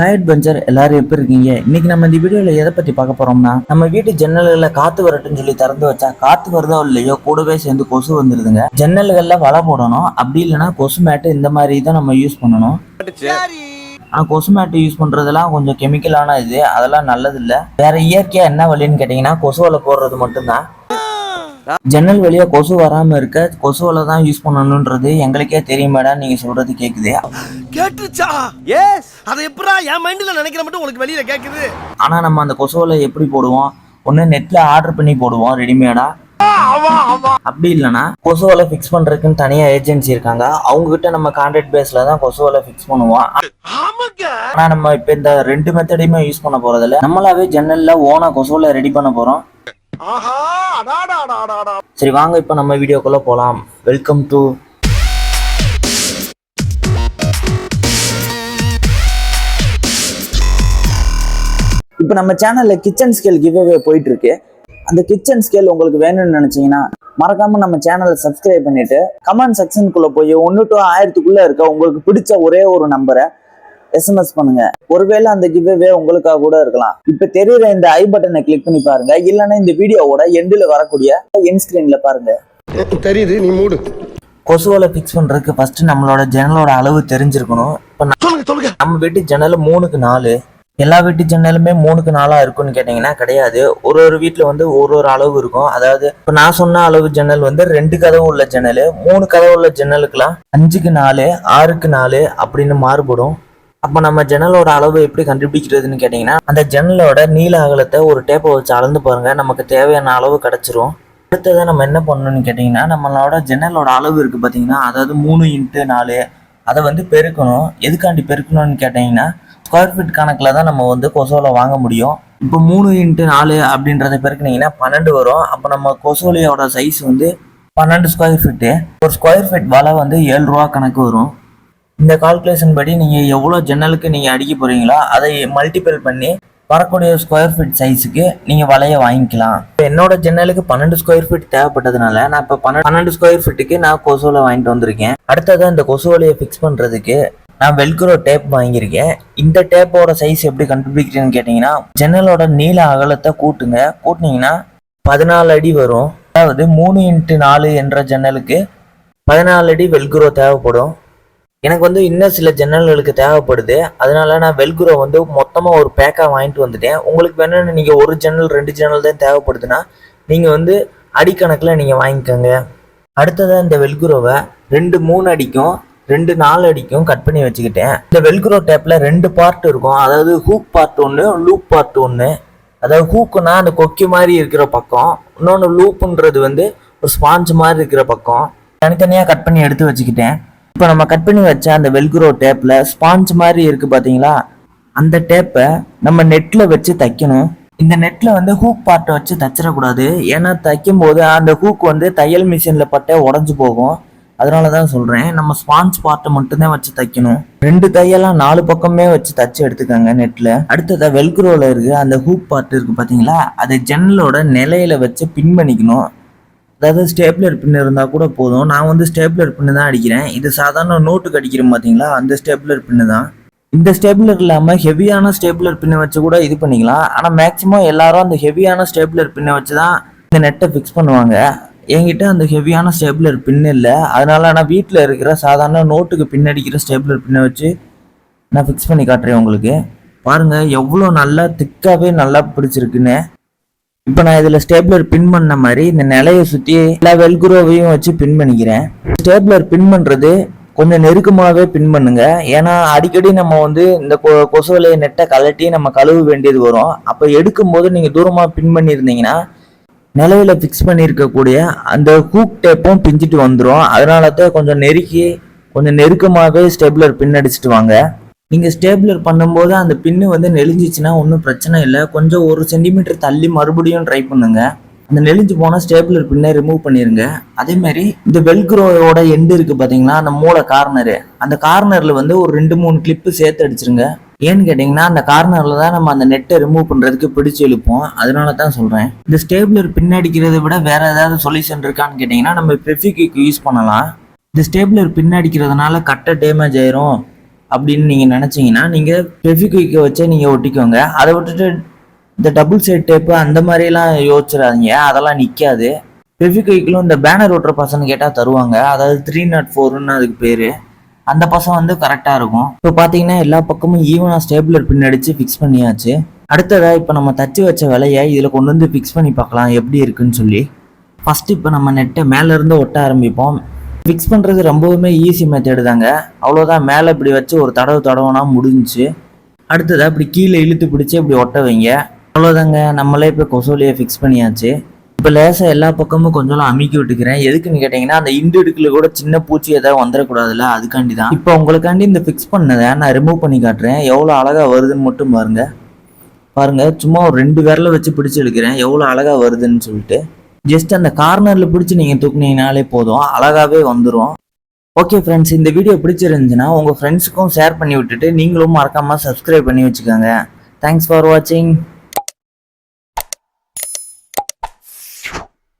Hi adventure எல்லாரும் எப்படி இருக்கீங்க? இன்னைக்கு நம்ம இந்த வீடியோவில் எதை பத்தி பார்க்க போறோம்னா நம்ம வீட்டு ஜன்னல்கள்ல காற்று வரட்டும்னு சொல்லி திறந்து வச்சா காற்று வருதோ இல்லையோ கூடவே சேர்ந்து கொசு வந்துருதுங்க. ஜன்னல்கள்ல வலை போடணும். அப்படி இல்லைன்னா கொசு மேட்டு இந்த மாதிரி தான் நம்ம யூஸ் பண்ணணும். ஆனால் கொசு மேட்டு யூஸ் பண்றதெல்லாம் கொஞ்சம் கெமிக்கலான இது. அதெல்லாம் நல்லது இல்லை வேற இயற்கையாக என்ன வழின்னு கேட்டிங்கன்னா கொசு வலை போடுறது மட்டும்தான். ஜன்னல் வழியா கொசு வராம இருக்க கொசு வலை தான் யூஸ் பண்ணணுன்றது எங்களுக்கே தெரியுமேடா நீங்க சொல்றது கேக்குது. கேட்டுச்சா? எஸ் அதை எப்படா என் மைண்ட்ல நினைக்கிற மட்டும் உங்களுக்கு வெளியில கேக்குது. ஆனா நம்ம அந்த கொசுவலை எப்படி போடுவோம்? ஒண்ணு நெட்ல ஆர்டர் பண்ணி போடுவோம் ரெடிமேடா அப்படி இல்லைன்னா கொசுவலை ஃபிக்ஸ் பண்றதுக்குன்னு தனியா ஏஜென்சி இருக்காங்க. அவங்க கிட்ட நம்ம கான்ட்ராக்ட் பேஸ்ல தான் கொசுவலை ஃபிக்ஸ் பண்ணுவோம். ஆமாங்க. ஆனா நம்ம இப்ப இந்த ரெண்டு மெத்தடையுமே யூஸ் பண்ண போறதில்ல. நம்மளாவே ஜன்னல்ல ஓனா கொசுவலை ரெடி பண்ண போறோம். சரி வாங்க இப்போ நம்ம வீடியோக்குள்ள போலாம். வெல்கம் டு இப்போ நம்ம சேனல்ல கிச்சன் ஸ்கேல் கிவ்அவே போயிட்டு இருக்கு அந்த கிச்சன் ஸ்கேல் உங்களுக்கு வேணும்னு நினைச்சீங்கன்னா மறக்காம நம்ம சேனலை சப்ஸ்கிரைப் பண்ணிட்டு கமெண்ட் செக்ஷனுக்குள்ள போய் ஒன்று டு ஆயிரத்துக்குள்ள இருக்க உங்களுக்கு பிடிச்ச ஒரே ஒரு நம்பரை எஸ்எம்எஸ் பண்ணுங்க. ஒருவேளை அந்த கிவ்அவே உங்களுக்காக கூட இருக்கலாம். இப்ப தெரியுற இந்த ஐ பட்டனை கிளிக் பண்ணி பாருங்க. இல்லைன்னா இந்த வீடியோவோட எண்டில் வரக்கூடிய என் ஸ்கிரீன்ல பாருங்க. தெரியுது நீ மூடு. கொசுவலை ஃபிக்ஸ் பண்றதுக்கு ஃபர்ஸ்ட் நம்மளோட ஜன்னலோட அளவு தெரிஞ்சிருக்கணும். இப்போ நம்ம வீட்டு ஜன்னல் மூணுக்கு நாலு. எல்லா வீட்டு ஜன்னலுமே மூணுக்கு நாலா இருக்கும்னு கேட்டிங்கன்னா கிடையாது. ஒரு ஒரு வீட்டில் வந்து ஒரு ஒரு அளவு இருக்கும். அதாவது இப்போ நான் சொன்ன அளவு ஜன்னல் வந்து ரெண்டு கதவு உள்ள ஜன்னல் மூணு கதவு உள்ள ஜன்னலுக்குலாம் அஞ்சுக்கு நாலு ஆறுக்கு நாலு அப்படின்னு மாறுபடும். அப்போ நம்ம ஜன்னலோட அளவு எப்படி கண்டுபிடிக்கிறதுன்னு கேட்டிங்கன்னா அந்த ஜன்னலோட நீள அகலத்தை ஒரு டேப்பை வச்சு அளந்து பாருங்கள் நமக்கு தேவையான அளவு கிடச்சிரும். அடுத்ததை நம்ம என்ன பண்ணணும்னு கேட்டிங்கன்னா நம்மளோட ஜன்னலோட அளவு இருக்குது பார்த்தீங்கன்னா அதாவது மூணு இன்ட்டு நாலு அதை வந்து பெருக்கணும். எதுக்காண்டி பெருக்கணும்னு கேட்டிங்கன்னா ஸ்கொயர் ஃபீட் கணக்கில் தான் நம்ம வந்து கொசோவில் வாங்க முடியும். இப்போ மூணு இன்ட்டு நாலு அப்படின்றத பெருக்குனீங்கன்னா பன்னெண்டு வரும். அப்போ நம்ம கொசோலையோட சைஸ் வந்து பன்னெண்டு ஸ்கொயர் ஃபீட்டு ஒரு ஸ்கொயர் ஃபீட் வலை வந்து ஏழு ரூபா கணக்கு வரும். இந்த கால்குலேஷன் படி நீங்கள் எவ்வளோ ஜன்னலுக்கு நீங்கள் அடிக்க போகிறீங்களோ அதை மல்டிபிள் பண்ணி வரக்கூடிய ஸ்கொயர் ஃபீட் சைஸுக்கு நீங்கள் வலைய வாங்கிக்கலாம். இப்போ என்னோட ஜன்னலுக்கு பன்னெண்டு ஸ்கொயர் ஃபீட் தேவைப்பட்டதுனால நான் இப்போ பன்னெண்டு பன்னெண்டு ஸ்கொயர் ஃபீட்டுக்கு நான் கொசுவலை வாங்கிட்டு வந்திருக்கேன். அடுத்தது இந்த கொசு வலையை ஃபிக்ஸ் பண்ணுறதுக்கு நான் வெல்க்ரோ டேப் வாங்கியிருக்கேன். இந்த டேப்போட சைஸ் எப்படி கண்டுபிடிக்கிறேன்னு கேட்டிங்கன்னா ஜன்னலோட நீள அகலத்தை கூட்டுங்க. கூட்டினீங்கன்னா பதினாலு அடி வரும். அதாவது மூணு இன்ட்டு நாலு என்ற ஜன்னலுக்கு பதினாலு அடி வெல்க்ரோ தேவைப்படும். எனக்கு வந்து இன்னும் சில ஜன்னல்களுக்கு தேவைப்படுது. அதனால நான் வெல்குரோ வந்து மொத்தமாக ஒரு பேக்காக வாங்கிட்டு வந்துட்டேன். உங்களுக்கு வேணும்னு நீங்கள் ஒரு ஜன்னல் ரெண்டு ஜன்னல் தான் தேவைப்படுதுன்னா நீங்கள் வந்து அடிக்கணக்கில் நீங்கள் வாங்கிக்கோங்க. அடுத்ததாக இந்த வெல்குரோவை ரெண்டு மூணு அடிக்கும் ரெண்டு நாலு அடிக்கும் கட் பண்ணி வச்சுக்கிட்டேன். இந்த வெல்குரோ டேப்பில் ரெண்டு பார்ட் இருக்கும். அதாவது ஹூக் பார்ட் ஒன்று லூப் பார்ட் ஒன்று அதாவது ஹூக்குனா அந்த கொக்கி மாதிரி இருக்கிற பக்கம். இன்னொன்று லூப்புன்றது வந்து ஒரு ஸ்பாஞ்ச் மாதிரி இருக்கிற பக்கம். தனித்தனியாக கட் பண்ணி எடுத்து வச்சுக்கிட்டேன். இப்போ நம்ம கட் பண்ணி வச்ச அந்த வெல்க்ரோ டேப்பில் ஸ்பாஞ்ச் மாதிரி இருக்குது பார்த்தீங்களா அந்த டேப்பை நம்ம நெட்டில் வச்சு தைக்கணும். இந்த நெட்டில் வந்து ஹூக் பார்ட்டை வச்சு தைச்சிடக்கூடாது. ஏன்னா தைக்கும் போது அந்த ஹூக் வந்து தையல் மிஷினில் பட்டே உடஞ்சி போகும். அதனால தான் சொல்கிறேன் நம்ம ஸ்பான்ஸ் பார்ட்டை மட்டும்தான் வச்சு தைக்கணும். ரெண்டு தையெல்லாம் நாலு பக்கமே வச்சு தச்சு எடுத்துக்கோங்க நெட்டில் அடுத்ததாக வெல்க்ரோவில் இருக்குது அந்த ஹூக் பார்ட் இருக்குது பார்த்தீங்களா அதை ஜன்னலோட நிலையில வச்சு பின் பண்ணிக்கணும். அதாவது ஸ்டேப்லர் பின் இருந்தால் கூட போதும். நான் வந்து ஸ்டேப்லர் பின்னு தான் அடிக்கிறேன். இது சாதாரண நோட்டுக்கு அடிக்கிறேன் பார்த்தீங்களா அந்த ஸ்டேப்லர் பின்னு தான். இந்த ஸ்டேப்லர் இல்லாமல் ஹெவியான ஸ்டேப்லர் பின்னை வச்சு கூட இது பண்ணிக்கலாம். ஆனால் மேக்ஸிமம் எல்லாரும் அந்த ஹெவியான ஸ்டேப்லர் பின்னை வச்சு தான் இந்த நெட்டை ஃபிக்ஸ் பண்ணுவாங்க. என்கிட்ட அந்த ஹெவியான ஸ்டேப்லர் பின் இல்லை. அதனால நான் வீட்டில் இருக்கிற சாதாரண நோட்டுக்கு பின் அடிக்கிற ஸ்டேப்லர் பின்னை வச்சு நான் ஃபிக்ஸ் பண்ணி காட்டுறேன் உங்களுக்கு. பாருங்கள் எவ்வளோ நல்லா திக்காகவே நல்லா பிடிச்சிருக்குன்னு. இப்போ நான் இதில் ஸ்டேப்லர் பின் பண்ண மாதிரி இந்த நிலையை சுற்றி எல்லா வெல்குரோவையும் வச்சு பின் பண்ணிக்கிறேன். ஸ்டேப்லர் பின் பண்ணுறது கொஞ்சம் நெருக்கமாகவே பின் பண்ணுங்க. ஏன்னா அடிக்கடி நம்ம வந்து இந்த கொ- கொசு வலைய நெட்டை கலட்டி நம்ம கழுவ வேண்டியது வரும். அப்போ எடுக்கும்போது நீங்கள் தூரமாக பின் பண்ணியிருந்தீங்கன்னா நிலையில ஃபிக்ஸ் பண்ணியிருக்கக்கூடிய அந்த ஹூக் டேப்பும் பிஞ்சிட்டு வந்துடும் அதனால தான் கொஞ்சம் நெருக்கி கொஞ்சம் நெருக்கமாகவே ஸ்டேப்லர் பின் அடிச்சிட்டு வாங்க. நீங்கள் ஸ்டேப்லர் பண்ணும்போது அந்த பின்னு வந்து நெளிஞ்சிச்சுன்னா ஒன்றும் பிரச்சனை இல்லை. கொஞ்சம் ஒரு சென்டிமீட்டர் தள்ளி மறுபடியும் ட்ரை பண்ணுங்க. அந்த நெளிஞ்சு போனால் ஸ்டேப்லர் பின்னை ரிமூவ் பண்ணிடுங்க அதே மாதிரி இந்த வெல்க்ரோவோட எண்டு இருக்குது பார்த்தீங்களா அந்த மூளை கார்னரு அந்த கார்னரில் வந்து ஒரு ரெண்டு மூணு கிளிப்பு சேர்த்து அடிச்சிருங்க. ஏன்னு கேட்டிங்கன்னா அந்த கார்னரில் தான் நம்ம அந்த நெட்டை ரிமூவ் பண்ணுறதுக்கு பிடிச்சி இழுப்போம். அதனால தான் சொல்கிறேன் இந்த ஸ்டேபிளர் பின்னடிக்கிறத விட வேறு ஏதாவது சொல்யூஷன் இருக்கான்னு கேட்டிங்கன்னா நம்ம பெஃபிக்கு யூஸ் பண்ணலாம். இந்த ஸ்டேபிளர் பின்னடிக்கிறதுனால கட்டை டேமேஜ் ஆயிரும். அப்படின்னு நீங்கள் நினச்சிங்கன்னா நீங்கள் ஃபெவிக்விக்கை வச்சே நீங்கள் ஒட்டிக்கோங்க. அதை விட்டுட்டு இந்த டபுள் சைட் டேப்பு அந்த மாதிரிலாம் யோசிச்சிடாதீங்க. அதெல்லாம் நிற்காது ஃபெவிக்விக்கிலும் இந்த பேனர் ஒட்டுற பசங்க கேட்டால் தருவாங்க. அதாவது த்ரீ நாட் ஃபோர்னு அதுக்கு பேர். அந்த பசம் வந்து கரெக்டாக இருக்கும். இப்போ பார்த்தீங்கன்னா எல்லா பக்கமும் ஈவனாக ஸ்டேபிளர் பின் அடித்து ஃபிக்ஸ் பண்ணியாச்சு. அடுத்ததாக இப்போ நம்ம தச்சு வச்ச விலையை இதில் கொண்டு வந்து ஃபிக்ஸ் பண்ணி பார்க்கலாம். எப்படி இருக்குன்னு சொல்லி. ஃபஸ்ட்டு இப்போ நம்ம நெட்டை மேலேருந்து ஒட்ட ஆரம்பிப்போம். ஃபிக்ஸ் பண்ணுறது ரொம்பவுமே ஈஸி மெத்தேடு தாங்க. அவ்வளோதான் மேலே இப்படி வச்சு ஒரு தடவை தடவைனா முடிஞ்சிச்சு. அடுத்ததாக இப்படி கீழே இழுத்து பிடிச்சி இப்படி ஒட்ட வைங்க. அவ்வளோதாங்க நம்மளே இப்போ கொசோலியை ஃபிக்ஸ் பண்ணியாச்சு. இப்போ லேசாக எல்லா பக்கமும் கொஞ்சம் அமுக்கி விட்டுக்கிறேன். எதுக்குன்னு கேட்டிங்கன்னா அந்த இண்டு இடுக்கில் கூட சின்ன பூச்சி ஏதாவது வந்துடக்கூடாதுல்ல அதுக்காண்டி தான் இப்போ உங்களுக்காண்டி இந்த ஃபிக்ஸ் பண்ணதை நான் ரிமூவ் பண்ணி காட்டுறேன். எவ்வளோ அழகாக வருதுன்னு மட்டும் பாருங்கள் பாருங்கள் சும்மா ஒரு ரெண்டு விரலை வச்சு பிடிச்சி எடுக்கிறேன் எவ்வளோ அழகாக வருதுன்னு சொல்லிட்டு. ஜஸ்ட் அந்த கார்னரில் பிடிச்சி நீங்கள் தூக்குனீங்கனாலே போதும். அழகாகவே வந்துடும் ஓகே ஃப்ரெண்ட்ஸ் இந்த வீடியோ பிடிச்சிருந்துச்சுன்னா உங்கள் ஃப்ரெண்ட்ஸுக்கும் ஷேர் பண்ணி விட்டுட்டு நீங்களும் மறக்காமல் சப்ஸ்கிரைப் பண்ணி வச்சுக்கோங்க. தேங்க்ஸ் ஃபார் வாட்சிங்